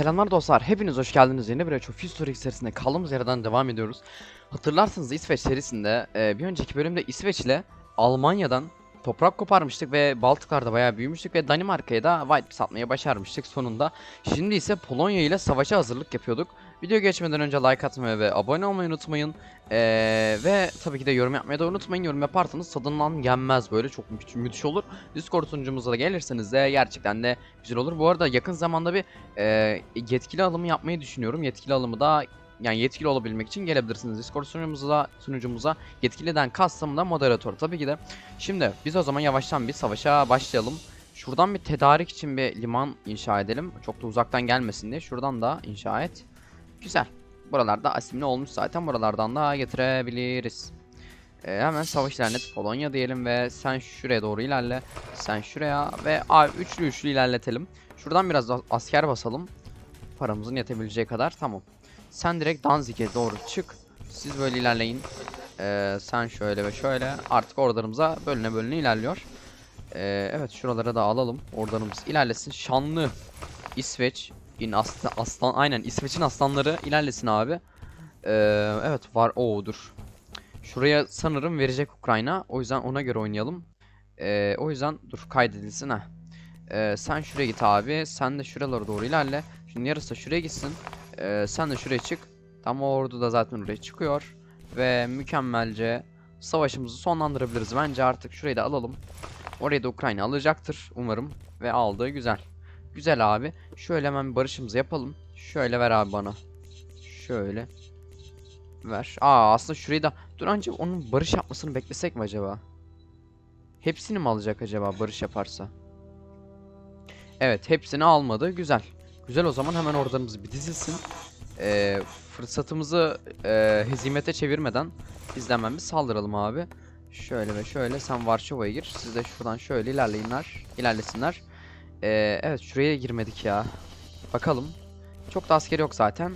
Selamlar dostlar, hepiniz hoş geldiniz. Yeni bir of History serisinde kaldığımız yerden devam ediyoruz. Hatırlarsınız İsveç serisinde e, bir önceki bölümde İsveç ile Almanya'dan toprak koparmıştık ve Baltıklarda bayağı büyümüştük ve Danimarka'ya da White atmayı başarmıştık sonunda. Şimdi ise Polonya ile savaşa hazırlık yapıyorduk. Video geçmeden önce like atmayı ve abone olmayı unutmayın. E, ve tabii ki de yorum yapmayı da unutmayın. Yorum yaparsanız tadından yenmez böyle çok mü- müthiş olur. Discord sunucumuza da gelirseniz de gerçekten de güzel olur. Bu arada yakın zamanda bir e, yetkili alımı yapmayı düşünüyorum. Yetkili alımı da yani yetkili olabilmek için gelebilirsiniz. Discord sunucumuza, sunucumuza yetkiliden kastım da moderatör tabii ki de. Şimdi biz o zaman yavaştan bir savaşa başlayalım. Şuradan bir tedarik için bir liman inşa edelim. Çok da uzaktan gelmesin diye. Şuradan da inşa et. Güzel. Buralarda asimli olmuş zaten. Buralardan da getirebiliriz. Ee, hemen savaş ilerlet Polonya diyelim ve sen şuraya doğru ilerle. Sen şuraya ve abi üçlü üçlü ilerletelim. Şuradan biraz asker basalım. Paramızın yetebileceği kadar. Tamam. Sen direkt Danzig'e doğru çık. Siz böyle ilerleyin. Ee, sen şöyle ve şöyle. Artık ordularımıza bölüne bölüne ilerliyor. Ee, evet şuralara da alalım. Ordularımız ilerlesin. Şanlı İsveç. İn aslan, aslan aynen İsveç'in aslanları ilerlesin abi. Ee, evet var. Oo dur. Şuraya sanırım verecek Ukrayna. O yüzden ona göre oynayalım. Ee, o yüzden dur kaydedilsin ha. Ee, sen şuraya git abi. Sen de şuralara doğru ilerle. Şimdi yarısı şuraya gitsin. Ee, sen de şuraya çık. Tam o ordu da zaten oraya çıkıyor. Ve mükemmelce savaşımızı sonlandırabiliriz. Bence artık şurayı da alalım. Orayı da Ukrayna alacaktır umarım. Ve aldığı güzel. Güzel abi. Şöyle hemen barışımızı yapalım. Şöyle ver abi bana. Şöyle. Ver. Aa aslında şurayı da... Dur önce onun barış yapmasını beklesek mi acaba? Hepsini mi alacak acaba barış yaparsa? Evet hepsini almadı. Güzel. Güzel o zaman hemen ordularımız bir dizilsin. Ee, fırsatımızı e, hezimete çevirmeden biz de bir saldıralım abi. Şöyle ve şöyle sen Varşova'ya gir. Siz de şuradan şöyle ilerleyinler. ilerlesinler. Ee, evet şuraya girmedik ya. Bakalım. Çok da askeri yok zaten.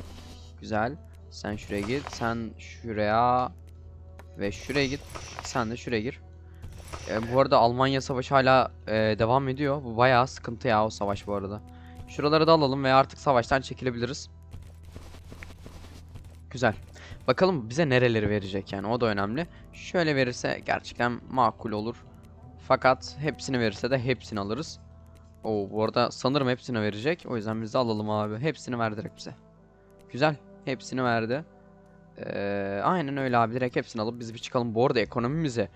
Güzel. Sen şuraya git. Sen şuraya ve şuraya git. Sen de şuraya gir. Ee, bu arada Almanya savaşı hala e, devam ediyor. Bu bayağı sıkıntı ya o savaş bu arada. Şuraları da alalım ve artık savaştan çekilebiliriz. Güzel. Bakalım bize nereleri verecek yani o da önemli. Şöyle verirse gerçekten makul olur. Fakat hepsini verirse de hepsini alırız. Oo bu arada sanırım hepsini verecek. O yüzden biz de alalım abi. Hepsini ver direkt bize. Güzel. Hepsini verdi. Ee, aynen öyle abi. Direkt hepsini alıp biz bir çıkalım. Bu arada ekonomimize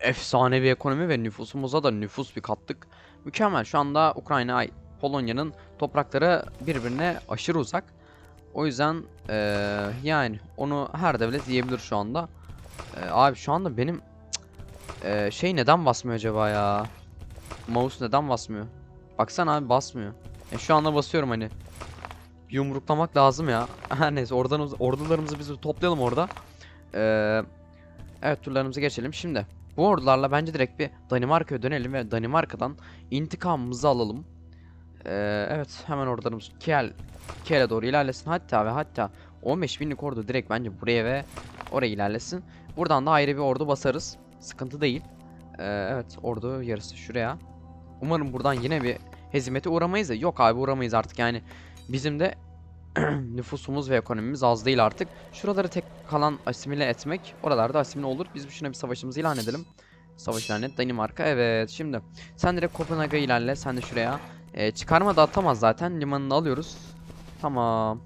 efsane bir ekonomi ve nüfusumuza da nüfus bir kattık. Mükemmel. Şu anda Ukrayna, ay, Polonya'nın toprakları birbirine aşırı uzak. O yüzden eee, yani onu her devlet yiyebilir şu anda. Eee, abi şu anda benim eee, şey neden basmıyor acaba ya? Mouse neden basmıyor? Baksana abi basmıyor. E, şu anda basıyorum hani. Yumruklamak lazım ya. Her neyse oradan ordularımızı biz toplayalım orada. Eee, evet turlarımızı geçelim. Şimdi bu ordularla bence direkt bir Danimarka'ya dönelim ve Danimarka'dan intikamımızı alalım. Eee, evet hemen ordularımız Kiel Kiel'e doğru ilerlesin. Hatta ve hatta 15 binlik ordu direkt bence buraya ve oraya ilerlesin. Buradan da ayrı bir ordu basarız. Sıkıntı değil. Ee, evet ordu yarısı şuraya. Umarım buradan yine bir hezimete uğramayız da. Yok abi uğramayız artık yani. Bizim de nüfusumuz ve ekonomimiz az değil artık. Şuraları tek kalan asimile etmek. Oralarda asimile olur. Biz şuna bir savaşımızı ilan edelim. Savaş ilan et. Danimarka. Evet şimdi. Sen direkt Kopenhag'a ilerle. Sen de şuraya. Ee, çıkarma da atamaz zaten. Limanını alıyoruz. Tamam.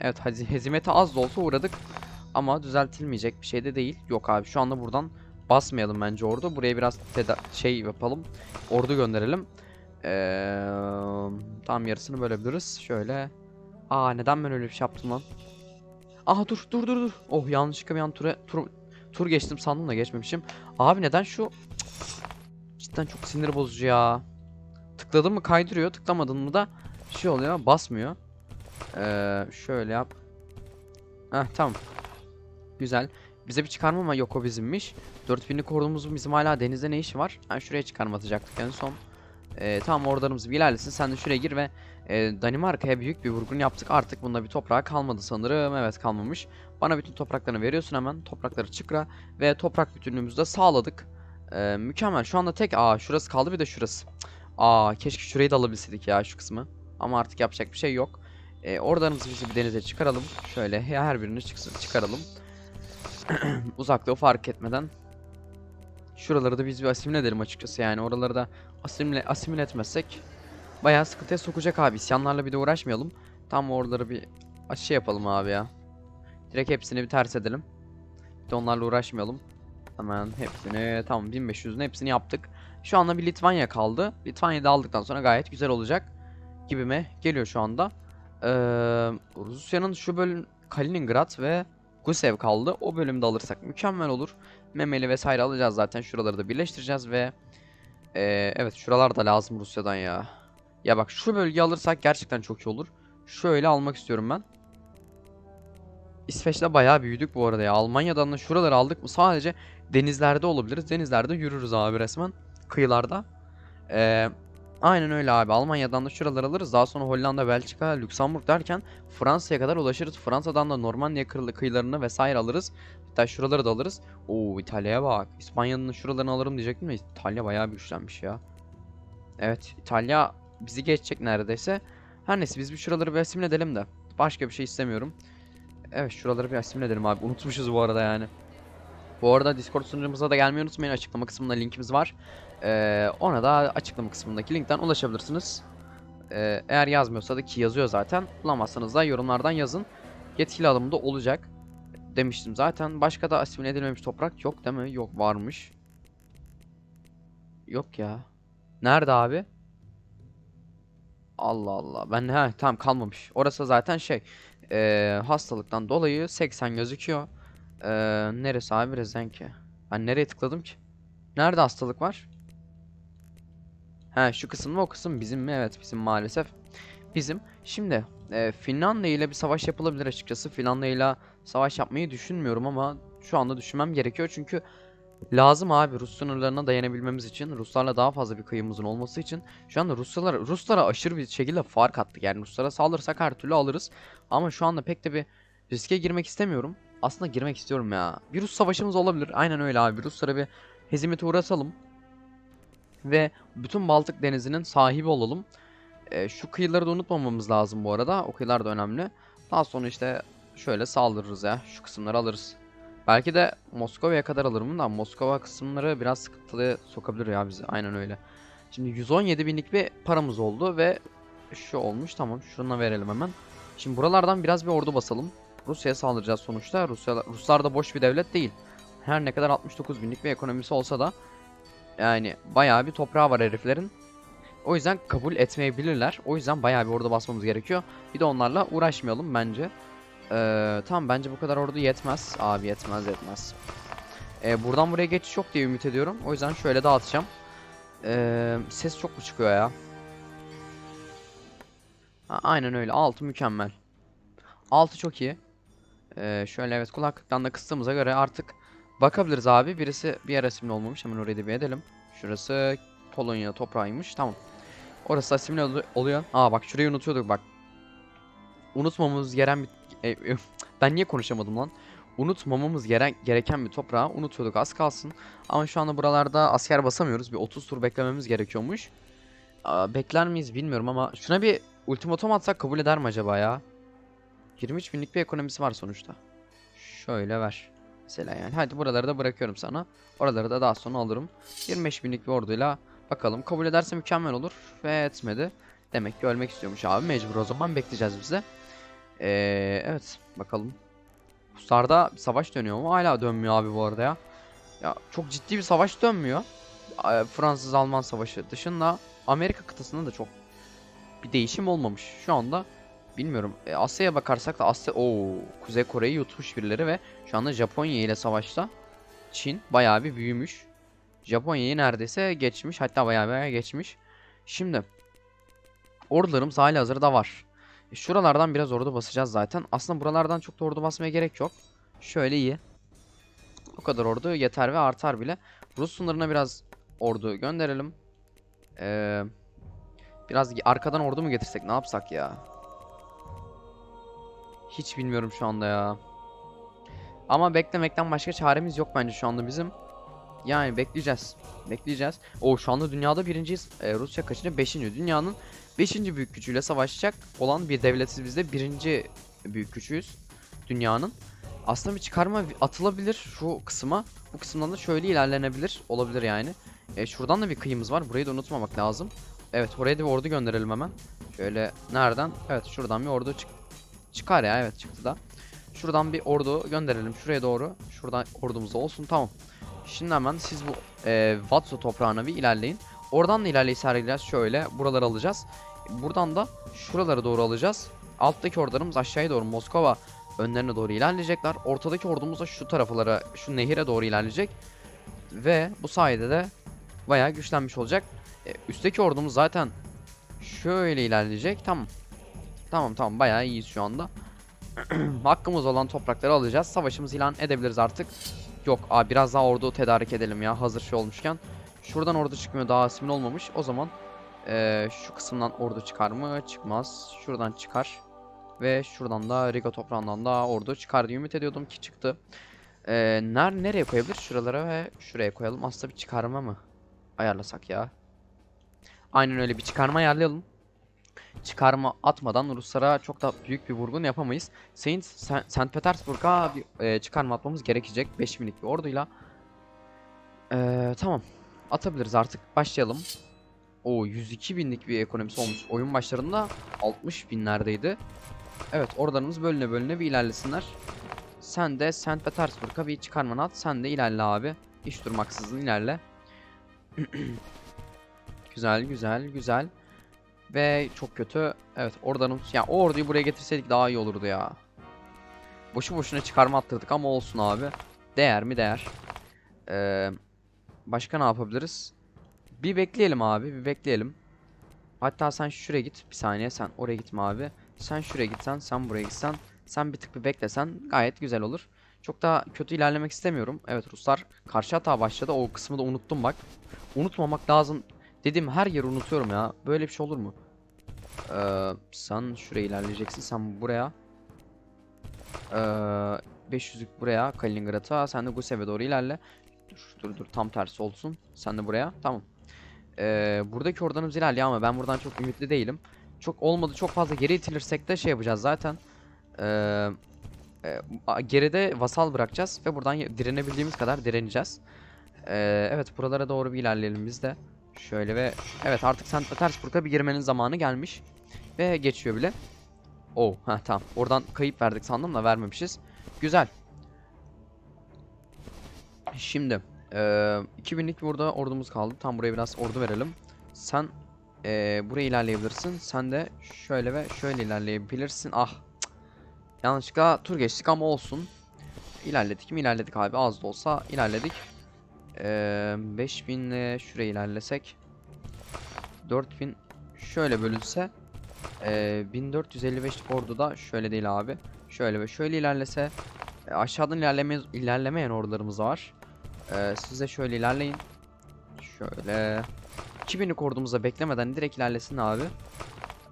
Evet hezi- hezimete az da olsa uğradık. Ama düzeltilmeyecek bir şey de değil. Yok abi şu anda buradan basmayalım bence ordu. Buraya biraz şey yapalım. Ordu gönderelim. Ee, tam yarısını bölebiliriz. Şöyle. Aa neden ben öyle bir şey yaptım lan? Aha dur dur dur dur. Oh yanlışlıkla bir an tura, tur, tur geçtim sandım da geçmemişim. Abi neden şu... Cidden çok sinir bozucu ya. Tıkladın mı kaydırıyor. Tıklamadın mı da şey oluyor basmıyor. Ee, şöyle yap. Heh tamam. Güzel. Bize bir çıkarma ama yok o bizimmiş. 4000'lik ordumuzun bizim hala denizde ne işi var? Ha, şuraya çıkarma atacaktık en son. Ee, tamam ordularımız bir ilerlesin. Sen de şuraya gir ve e, Danimarka'ya büyük bir vurgun yaptık. Artık bunda bir toprağı kalmadı sanırım. Evet kalmamış. Bana bütün topraklarını veriyorsun hemen. Toprakları çıkra ve toprak bütünlüğümüzü de sağladık. Ee, mükemmel. Şu anda tek aa şurası kaldı bir de şurası. Aa keşke şurayı da alabilseydik ya şu kısmı. Ama artık yapacak bir şey yok. E, oradanımızı bizi bir denize çıkaralım. Şöyle her birini çıksın çıkaralım. Uzaklığı fark etmeden. Şuraları da biz bir asimile edelim açıkçası yani. Oraları da asimile, asimile etmezsek bayağı sıkıntıya sokacak abi. İsyanlarla bir de uğraşmayalım. Tam oraları bir şey yapalım abi ya. Direkt hepsini bir ters edelim. Bir de onlarla uğraşmayalım. Hemen hepsini tamam 1500'ün hepsini yaptık. Şu anda bir Litvanya kaldı. Litvanya'yı da aldıktan sonra gayet güzel olacak gibime geliyor şu anda. Ee, Rusya'nın şu bölüm Kaliningrad ve Gusev kaldı. O bölümde alırsak mükemmel olur. Memeli vesaire alacağız zaten. Şuraları da birleştireceğiz ve ee, evet şuralar da lazım Rusya'dan ya. Ya bak şu bölgeyi alırsak gerçekten çok iyi olur. Şöyle almak istiyorum ben. İsveç'te bayağı büyüdük bu arada ya. Almanya'dan da şuraları aldık mı sadece denizlerde olabiliriz. Denizlerde yürürüz abi resmen. Kıyılarda. Ee, aynen öyle abi. Almanya'dan da şuraları alırız. Daha sonra Hollanda, Belçika, Lüksemburg derken Fransa'ya kadar ulaşırız. Fransa'dan da Normandiya kıyılarını vesaire alırız. Hatta şuraları da alırız. Oo İtalya'ya bak. İspanya'nın şuralarını alırım diyecektim de İtalya bayağı bir güçlenmiş ya. Evet İtalya bizi geçecek neredeyse. Her neyse biz bir şuraları bir asimile edelim de. Başka bir şey istemiyorum. Evet şuraları bir asimile edelim abi. Unutmuşuz bu arada yani. Bu arada Discord sunucumuza da gelmeyi unutmayın. Açıklama kısmında linkimiz var. Ee, ona da açıklama kısmındaki linkten ulaşabilirsiniz. Ee, eğer yazmıyorsa da ki yazıyor zaten. Bulamazsanız da yorumlardan yazın. Yetkili alımda olacak. Demiştim zaten. Başka da asimile edilmemiş toprak yok değil mi? Yok varmış. Yok ya. Nerede abi? Allah Allah. Ben ha tamam kalmamış. Orası zaten şey eee, hastalıktan dolayı 80 gözüküyor. Eee, neresi abi Rezenki? Ben nereye tıkladım ki? Nerede hastalık var? He şu kısım mı o kısım bizim mi? Evet bizim maalesef. Bizim. Şimdi eee Finlandiya ile bir savaş yapılabilir açıkçası. Finlandiya ile savaş yapmayı düşünmüyorum ama şu anda düşünmem gerekiyor çünkü lazım abi Rus sınırlarına dayanabilmemiz için Ruslarla daha fazla bir kıyımızın olması için şu anda Ruslar Ruslara aşırı bir şekilde fark attık. Yani Ruslara saldırırsak her türlü alırız. Ama şu anda pek de bir riske girmek istemiyorum. Aslında girmek istiyorum ya. Bir Rus savaşımız olabilir. Aynen öyle abi. Ruslara bir hezimete uğratalım. Ve bütün Baltık denizinin sahibi olalım. Ee, şu kıyıları da unutmamamız lazım bu arada. O kıyılar da önemli. Daha sonra işte şöyle saldırırız ya. Şu kısımları alırız. Belki de Moskova'ya kadar alırım da Moskova kısımları biraz sıkıntılı sokabilir ya bizi. Aynen öyle. Şimdi 117 binlik bir paramız oldu ve şu olmuş. Tamam şuna verelim hemen. Şimdi buralardan biraz bir ordu basalım. Rusya'ya saldıracağız sonuçta. Rusya, Ruslar da boş bir devlet değil. Her ne kadar 69 binlik bir ekonomisi olsa da yani bayağı bir toprağı var heriflerin. O yüzden kabul etmeyebilirler. O yüzden bayağı bir ordu basmamız gerekiyor. Bir de onlarla uğraşmayalım bence. Ee, tamam bence bu kadar ordu yetmez. Abi yetmez yetmez. Ee, buradan buraya geçiş yok diye ümit ediyorum. O yüzden şöyle dağıtacağım. Ee, ses çok mu çıkıyor ya? Ha, aynen öyle. 6 mükemmel. 6 çok iyi. Ee, şöyle evet kulaklıktan da kıstığımıza göre artık bakabiliriz abi. Birisi bir yer asimli olmamış. Hemen orayı da bir edelim. Şurası Polonya toprağıymış. Tamam. Orası asimli olu- oluyor. Aa bak şurayı unutuyorduk bak. Unutmamamız gereken bir... E, e, ben niye konuşamadım lan? Unutmamamız gere- gereken bir toprağı unutuyorduk az kalsın. Ama şu anda buralarda asker basamıyoruz. Bir 30 tur beklememiz gerekiyormuş. Aa, bekler miyiz bilmiyorum ama şuna bir ultimatom atsak kabul eder mi acaba ya? 23 binlik bir ekonomisi var sonuçta. Şöyle ver. Mesela yani. Hadi buraları da bırakıyorum sana. Oraları da daha sonra alırım. 25 binlik bir orduyla bakalım. Kabul ederse mükemmel olur. Ve etmedi. Demek ki ölmek istiyormuş abi. Mecbur o zaman bekleyeceğiz bize. Ee, evet bakalım. Ruslar'da bir savaş dönüyor mu? Hala dönmüyor abi bu arada ya. Ya çok ciddi bir savaş dönmüyor. Ee, Fransız-Alman savaşı dışında Amerika kıtasında da çok bir değişim olmamış. Şu anda bilmiyorum. E, Asya'ya bakarsak da Asya o Kuzey Kore'yi yutmuş birileri ve şu anda Japonya ile savaşta. Çin bayağı bir büyümüş. Japonya'yı neredeyse geçmiş. Hatta bayağı bayağı geçmiş. Şimdi ordularımız hali hazırda var. E, Şuralardan biraz ordu basacağız zaten. Aslında buralardan çok da ordu basmaya gerek yok. Şöyle iyi. O kadar ordu yeter ve artar bile. Rus sınırına biraz ordu gönderelim. Ee, biraz arkadan ordu mu getirsek ne yapsak ya? Hiç bilmiyorum şu anda ya. Ama beklemekten başka çaremiz yok bence şu anda bizim. Yani bekleyeceğiz. Bekleyeceğiz. O şu anda dünyada birinciyiz. Ee, Rusya kaçıncı? Beşinci. Dünyanın Beşinci büyük gücüyle savaşacak olan bir devletiz biz de birinci büyük gücüyüz dünyanın. Aslında bir çıkarma atılabilir şu kısma. Bu kısımdan da şöyle ilerlenebilir. Olabilir yani. E, şuradan da bir kıyımız var. Burayı da unutmamak lazım. Evet oraya da bir ordu gönderelim hemen. Şöyle nereden? Evet şuradan bir ordu çık çıkar ya evet çıktı da. Şuradan bir ordu gönderelim şuraya doğru. Şuradan ordumuz olsun tamam. Şimdi hemen siz bu e, Vatso toprağına bir ilerleyin. Oradan da ilerleyi sergileyeceğiz şöyle. Buraları alacağız. Buradan da şuralara doğru alacağız. Alttaki ordularımız aşağıya doğru Moskova önlerine doğru ilerleyecekler. Ortadaki ordumuz da şu taraflara, şu nehire doğru ilerleyecek. Ve bu sayede de bayağı güçlenmiş olacak. E, üstteki ordumuz zaten şöyle ilerleyecek. Tamam. Tamam tamam bayağı iyiyiz şu anda. Hakkımız olan toprakları alacağız. Savaşımızı ilan edebiliriz artık. Yok abi biraz daha ordu tedarik edelim ya hazır şey olmuşken. Şuradan ordu çıkmıyor daha asimil olmamış. O zaman eee, şu kısımdan ordu çıkar mı? Çıkmaz. Şuradan çıkar. Ve şuradan da Riga toprağından da ordu çıkar diye ümit ediyordum ki çıktı. Eee ner nereye koyabilir? Şuralara ve şuraya koyalım. Aslında bir çıkarma mı? Ayarlasak ya. Aynen öyle bir çıkarma ayarlayalım. Çıkarma atmadan Ruslara çok da büyük bir vurgun yapamayız. Saint St. Petersburg'a bir e, çıkarma atmamız gerekecek 5000'lik bir orduyla. Eee, tamam. Atabiliriz artık. Başlayalım. O 102 binlik bir ekonomisi olmuş. Oyun başlarında 60 binlerdeydi. Evet oralarımız bölüne bölüne bir ilerlesinler. Sen de St. Petersburg'a bir çıkarmanı at. Sen de ilerle abi. Hiç durmaksızın ilerle. güzel güzel güzel. Ve çok kötü. Evet oradanım. Ya o orduyu buraya getirseydik daha iyi olurdu ya. Boşu boşuna çıkarma attırdık ama olsun abi. Değer mi değer. Ee, başka ne yapabiliriz? Bir bekleyelim abi bir bekleyelim. Hatta sen şuraya git bir saniye sen oraya gitme abi. Sen şuraya gitsen sen buraya gitsen. Sen bir tık bir beklesen gayet güzel olur. Çok da kötü ilerlemek istemiyorum. Evet Ruslar karşı hata başladı. O kısmı da unuttum bak. Unutmamak lazım. Dediğim her yeri unutuyorum ya. Böyle bir şey olur mu? Ee, sen şuraya ilerleyeceksin. Sen buraya. Ee, 500'lük buraya Kaliningrad'a. Sen de Gusev'e doğru ilerle. Dur dur dur tam tersi olsun. Sen de buraya. Tamam. Ee, buradaki ordanımız ilerliyor ama ben buradan çok ümitli değilim. Çok olmadı çok fazla geri itilirsek de şey yapacağız zaten. Ee, e, geride vasal bırakacağız ve buradan direnebildiğimiz kadar direneceğiz. Ee, evet buralara doğru bir ilerleyelim biz de. Şöyle ve evet artık St. Petersburg'a bir girmenin zamanı gelmiş. Ve geçiyor bile. Oh ha tamam. Oradan kayıp verdik sandım da vermemişiz. Güzel. Şimdi eee 2000'lik burada ordumuz kaldı. Tam buraya biraz ordu verelim. Sen eee buraya ilerleyebilirsin. Sen de şöyle ve şöyle ilerleyebilirsin. Ah. cık. Yanlışlıkla tur geçtik ama olsun. İlerledik mi ilerledik abi. Az da olsa ilerledik. Eee 5000 ile şuraya ilerlesek. 4000 şöyle bölünse. Eee 1455'lik ordu da şöyle değil abi. Şöyle ve şöyle ilerlese. E, aşağıdan ilerleme, ilerlemeyen ordularımız var. Ee, siz de şöyle ilerleyin. Şöyle. 2000'lik ordumuza beklemeden direkt ilerlesin abi.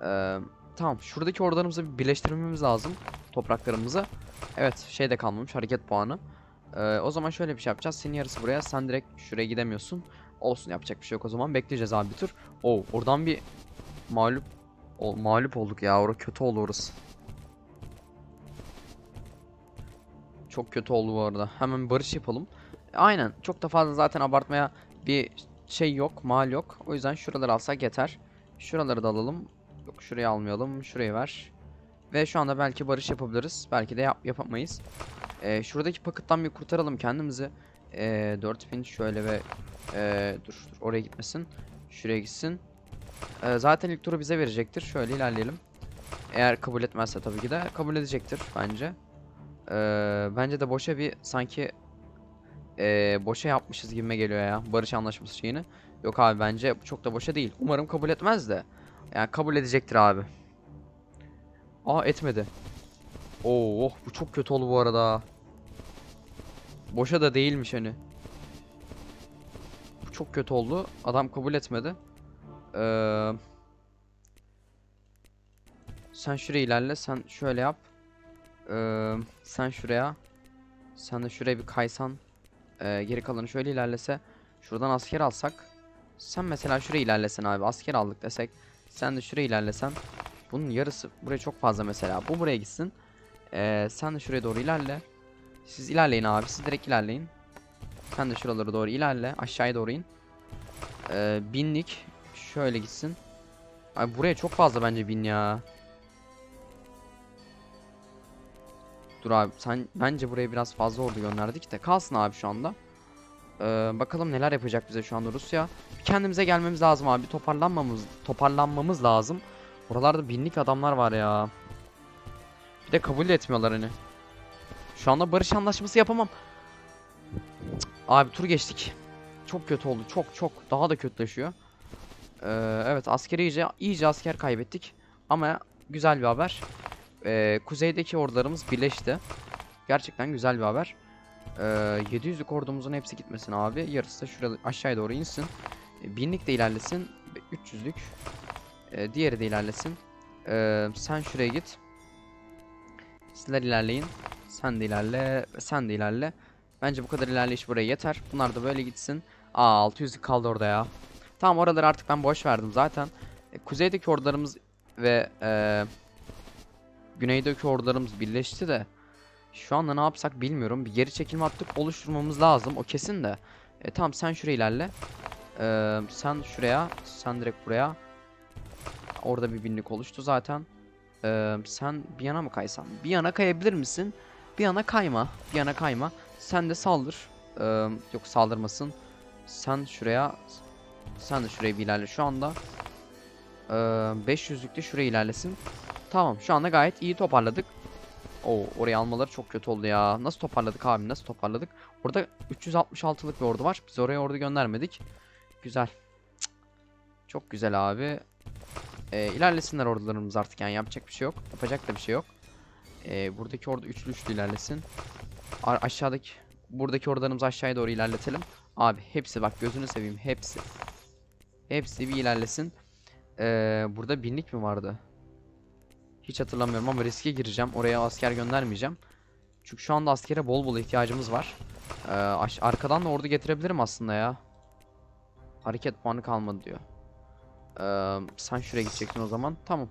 Ee, tamam. Şuradaki ordularımızı bir birleştirmemiz lazım. Topraklarımızı. Evet. Şey de kalmamış. Hareket puanı. Ee, o zaman şöyle bir şey yapacağız. Senin yarısı buraya. Sen direkt şuraya gidemiyorsun. Olsun yapacak bir şey yok o zaman. Bekleyeceğiz abi bir tur. Oo, oradan bir mağlup o, mağlup olduk ya. Orada kötü oldu orası. Çok kötü oldu bu arada. Hemen barış yapalım. Aynen. Çok da fazla zaten abartmaya bir şey yok. Mal yok. O yüzden şuraları alsak yeter. Şuraları da alalım. Yok şurayı almayalım. Şurayı ver. Ve şu anda belki barış yapabiliriz. Belki de yap yapamayız. Ee, şuradaki pakıttan bir kurtaralım kendimizi. Ee, 4000 şöyle ve ee, dur, dur oraya gitmesin. Şuraya gitsin. Ee, zaten ilk turu bize verecektir. Şöyle ilerleyelim. Eğer kabul etmezse tabii ki de kabul edecektir bence. Ee, bence de boşa bir sanki ee, boşa yapmışız gibime geliyor ya barış anlaşması şeyini. Yok abi bence çok da boşa değil. Umarım kabul etmez de. Yani kabul edecektir abi. Aa etmedi. Oo, oh, bu çok kötü oldu bu arada. Boşa da değilmiş hani. Bu çok kötü oldu. Adam kabul etmedi. Ee, sen şuraya ilerle. Sen şöyle yap. Ee, sen şuraya. Sen de şuraya bir kaysan. Ee, geri kalanı şöyle ilerlese. Şuradan asker alsak. Sen mesela şuraya ilerlesen abi. Asker aldık desek. Sen de şuraya ilerlesen. Bunun yarısı buraya çok fazla mesela. Bu buraya gitsin. Ee, sen de şuraya doğru ilerle. Siz ilerleyin abi. Siz direkt ilerleyin. Sen de şuralara doğru ilerle. Aşağıya doğru in. Ee, binlik şöyle gitsin. Ay buraya çok fazla bence bin ya. Dur abi sen bence buraya biraz fazla ordu gönderdik de kalsın abi şu anda. Ee, bakalım neler yapacak bize şu anda Rusya. Bir kendimize gelmemiz lazım abi. Toparlanmamız toparlanmamız lazım. Oralarda binlik adamlar var ya. Bir de kabul etmiyorlar hani. Şu anda barış anlaşması yapamam. Cık, Abi tur geçtik. Çok kötü oldu. Çok çok. Daha da kötüleşiyor. Ee, evet askeri iyice, iyice asker kaybettik. Ama güzel bir haber. Ee, kuzeydeki ordularımız birleşti. Gerçekten güzel bir haber. Ee, 700'lük ordumuzun hepsi gitmesin abi. Yarısı da şuraya aşağıya doğru insin. Ee, binlik de ilerlesin. ve 300'lük. Ee, diğeri de ilerlesin. Ee, sen şuraya git. Sizler ilerleyin. Sen de ilerle. Sen de ilerle. Bence bu kadar ilerleyiş buraya yeter. Bunlar da böyle gitsin. Aa 600'lük kaldı orada ya. Tamam oraları artık ben boş verdim zaten. E, kuzeydeki ordularımız ve e, güneydeki ordularımız birleşti de şu anda ne yapsak bilmiyorum. Bir geri çekilme hattı oluşturmamız lazım. O kesin de. E, tamam sen şuraya ilerle. E, sen şuraya. Sen direkt buraya. Orada bir binlik oluştu zaten. E, sen bir yana mı kaysan? Bir yana kayabilir misin? Bir yana kayma. Bir yana kayma. Sen de saldır. E, yok saldırmasın. Sen şuraya. Sen de şuraya bir ilerle şu anda. E, 500'lükte şuraya ilerlesin. Tamam şu anda gayet iyi toparladık. Oo orayı almaları çok kötü oldu ya. Nasıl toparladık abi nasıl toparladık? Orada 366'lık bir ordu var. Biz oraya ordu göndermedik. Güzel. Çok güzel abi. Ee, ilerlesinler ordularımız artık yani yapacak bir şey yok. Yapacak da bir şey yok. Ee, buradaki ordu üçlü üçlü ilerlesin. A- aşağıdaki buradaki ordularımızı aşağıya doğru ilerletelim. Abi hepsi bak gözünü seveyim hepsi. Hepsi bir ilerlesin. Ee, burada binlik mi vardı? Hiç hatırlamıyorum ama riske gireceğim. Oraya asker göndermeyeceğim. Çünkü şu anda askere bol bol ihtiyacımız var. Ee, arkadan da ordu getirebilirim aslında ya. Hareket puanı kalmadı diyor. Ee, sen şuraya gidecektin o zaman. Tamam.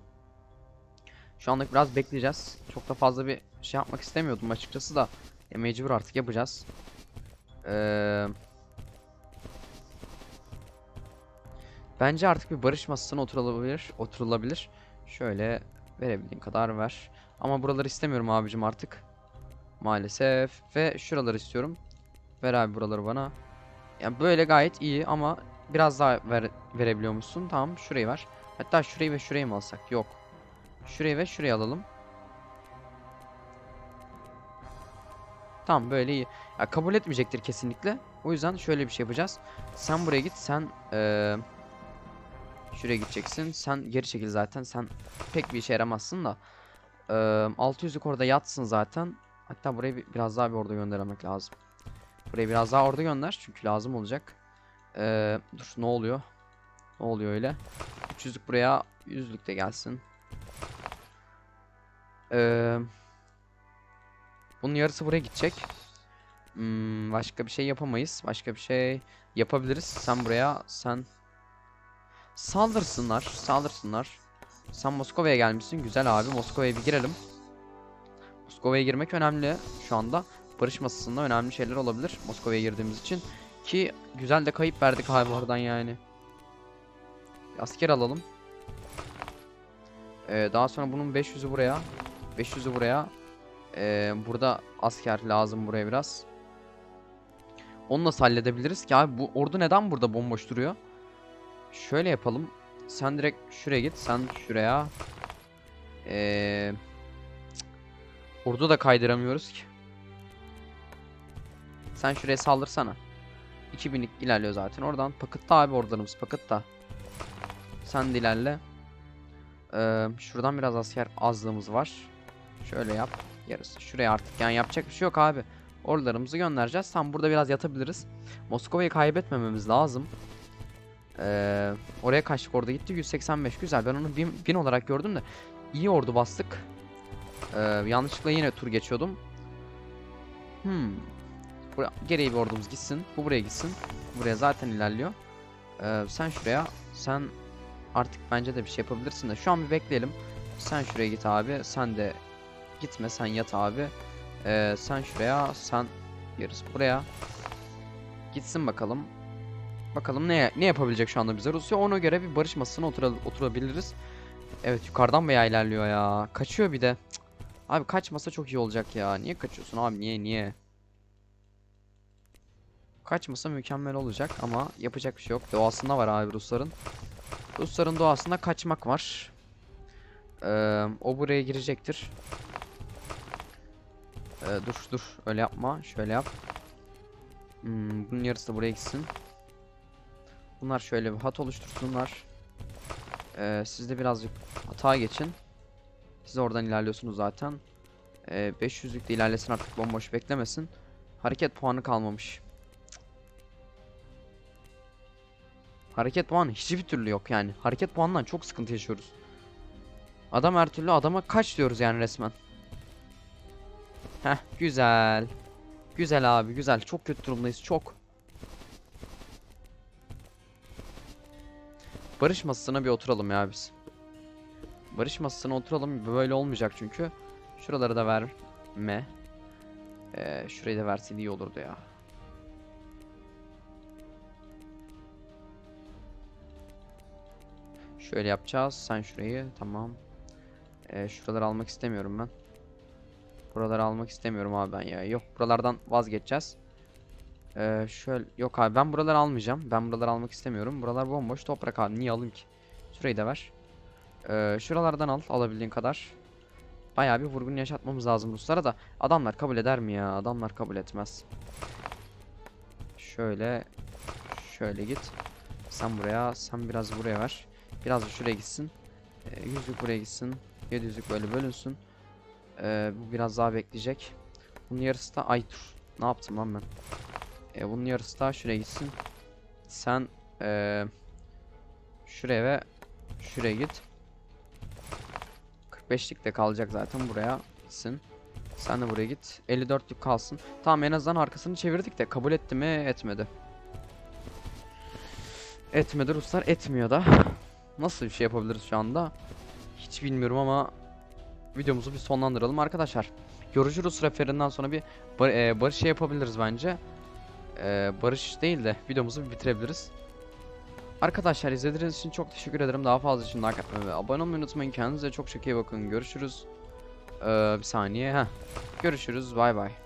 Şu anlık biraz bekleyeceğiz. Çok da fazla bir şey yapmak istemiyordum açıkçası da. E, mecbur artık yapacağız. Ee, bence artık bir barış masasına oturulabilir. Oturulabilir. Şöyle verebildiğin kadar ver. Ama buraları istemiyorum abicim artık. Maalesef. Ve şuraları istiyorum. Ver abi buraları bana. Yani böyle gayet iyi ama biraz daha ver, verebiliyor musun? Tamam şurayı ver. Hatta şurayı ve şurayı mı alsak? Yok. Şurayı ve şurayı alalım. Tamam böyle iyi. Ya, kabul etmeyecektir kesinlikle. O yüzden şöyle bir şey yapacağız. Sen buraya git. Sen eee şuraya gideceksin. Sen geri çekil zaten. Sen pek bir işe yaramazsın da. Eee 600'lük orada yatsın zaten. Hatta buraya bir, biraz daha bir ordu göndermek lazım. Buraya biraz daha ordu gönder. Çünkü lazım olacak. Eee dur ne oluyor? Ne oluyor öyle? 300'lük buraya 100'lük de gelsin. Eee bunun yarısı buraya gidecek. Hmm, başka bir şey yapamayız. Başka bir şey yapabiliriz. Sen buraya, sen saldırsınlar, saldırsınlar. Sen Moskova'ya gelmişsin. Güzel abi. Moskova'ya bir girelim. Moskova'ya girmek önemli şu anda. Barış masasında önemli şeyler olabilir Moskova'ya girdiğimiz için. Ki güzel de kayıp verdik abi oradan yani. Bir asker alalım. Ee, daha sonra bunun 500'ü buraya. 500'ü buraya. Ee, burada asker lazım buraya biraz. Onu nasıl halledebiliriz ki abi? Bu ordu neden burada bomboş duruyor? Şöyle yapalım. Sen direkt şuraya git. Sen şuraya. Ee, ordu da kaydıramıyoruz ki. Sen şuraya saldırsana. 2000'lik ilerliyor zaten. Oradan pakıtta abi ordularımız pakıtta. Sen de ilerle. Ee, şuradan biraz asker azlığımız var. Şöyle yap. Yarısı. Şuraya artık yani yapacak bir şey yok abi. Ordularımızı göndereceğiz. Tam burada biraz yatabiliriz. Moskova'yı kaybetmememiz lazım. Ee, oraya kaçtık orada gitti 185 güzel ben onu 1000, 1000 olarak gördüm de iyi ordu bastık ee, yanlışlıkla yine tur geçiyordum hmm. Buraya, gereği bir ordumuz gitsin bu buraya gitsin buraya zaten ilerliyor ee, sen şuraya sen artık bence de bir şey yapabilirsin de şu an bir bekleyelim. Sen şuraya git abi. Sen de gitme sen yat abi. Ee, sen şuraya sen yarısı buraya. Gitsin bakalım. Bakalım ne ne yapabilecek şu anda bize Rusya. Ona göre bir barış masasına otura- oturabiliriz. Evet yukarıdan bayağı ilerliyor ya. Kaçıyor bir de. Cık. Abi kaçmasa çok iyi olacak ya. Niye kaçıyorsun abi? Niye niye? Kaçmasa mükemmel olacak ama yapacak bir şey yok. Doğasında var abi Rusların. Rusların doğasında kaçmak var. Ee, o buraya girecektir. Ee, dur dur öyle yapma. Şöyle yap. Hmm, bunun yarısı da buraya gitsin. Bunlar şöyle bir hat oluştursunlar. Ee, siz de birazcık hata geçin. Siz oradan ilerliyorsunuz zaten. Ee, 500'lük de ilerlesin artık bomboş beklemesin. Hareket puanı kalmamış. Hareket puanı hiçbir türlü yok yani. Hareket puanından çok sıkıntı yaşıyoruz. Adam her türlü adama kaç diyoruz yani resmen. Heh güzel. Güzel abi güzel. Çok kötü durumdayız çok. Barış masasına bir oturalım ya biz. Barış masasına oturalım. Böyle olmayacak çünkü. Şuraları da verme. Ee, şurayı da versin iyi olurdu ya. Şöyle yapacağız. Sen şurayı tamam. Ee, şuraları almak istemiyorum ben. Buraları almak istemiyorum abi ben ya. Yok buralardan vazgeçeceğiz. Ee, şöyle yok abi ben buraları almayacağım. Ben buraları almak istemiyorum. Buralar bomboş toprak abi. Niye alayım ki? Şurayı da ver. Ee, şuralardan al alabildiğin kadar. Bayağı bir vurgun yaşatmamız lazım Ruslara da. Adamlar kabul eder mi ya? Adamlar kabul etmez. Şöyle şöyle git. Sen buraya, sen biraz buraya ver. Biraz da şuraya gitsin. Ee, yüzlük buraya gitsin. 700'lük böyle bölünsün. Ee, bu biraz daha bekleyecek. Bunun yarısı da ay dur. Ne yaptım lan ben? Ee, bunun yarısı da şuraya gitsin. Sen ee, şuraya ve şuraya git. 45'lik de kalacak zaten buraya gitsin. Sen de buraya git. 54'lük kalsın. Tamam en azından arkasını çevirdik de kabul etti mi? Etmedi. Etmedi Ruslar etmiyor da. Nasıl bir şey yapabiliriz şu anda? Hiç bilmiyorum ama videomuzu bir sonlandıralım arkadaşlar. Yorucu Rus referinden sonra bir bar e, barış şey yapabiliriz bence. E, barış değil de videomuzu bitirebiliriz. Arkadaşlar izlediğiniz için çok teşekkür ederim. Daha fazla için like atmayı ve abone olmayı unutmayın. Kendinize çok çok iyi bakın. Görüşürüz. Ee, bir saniye. Heh. Görüşürüz. Bay bay.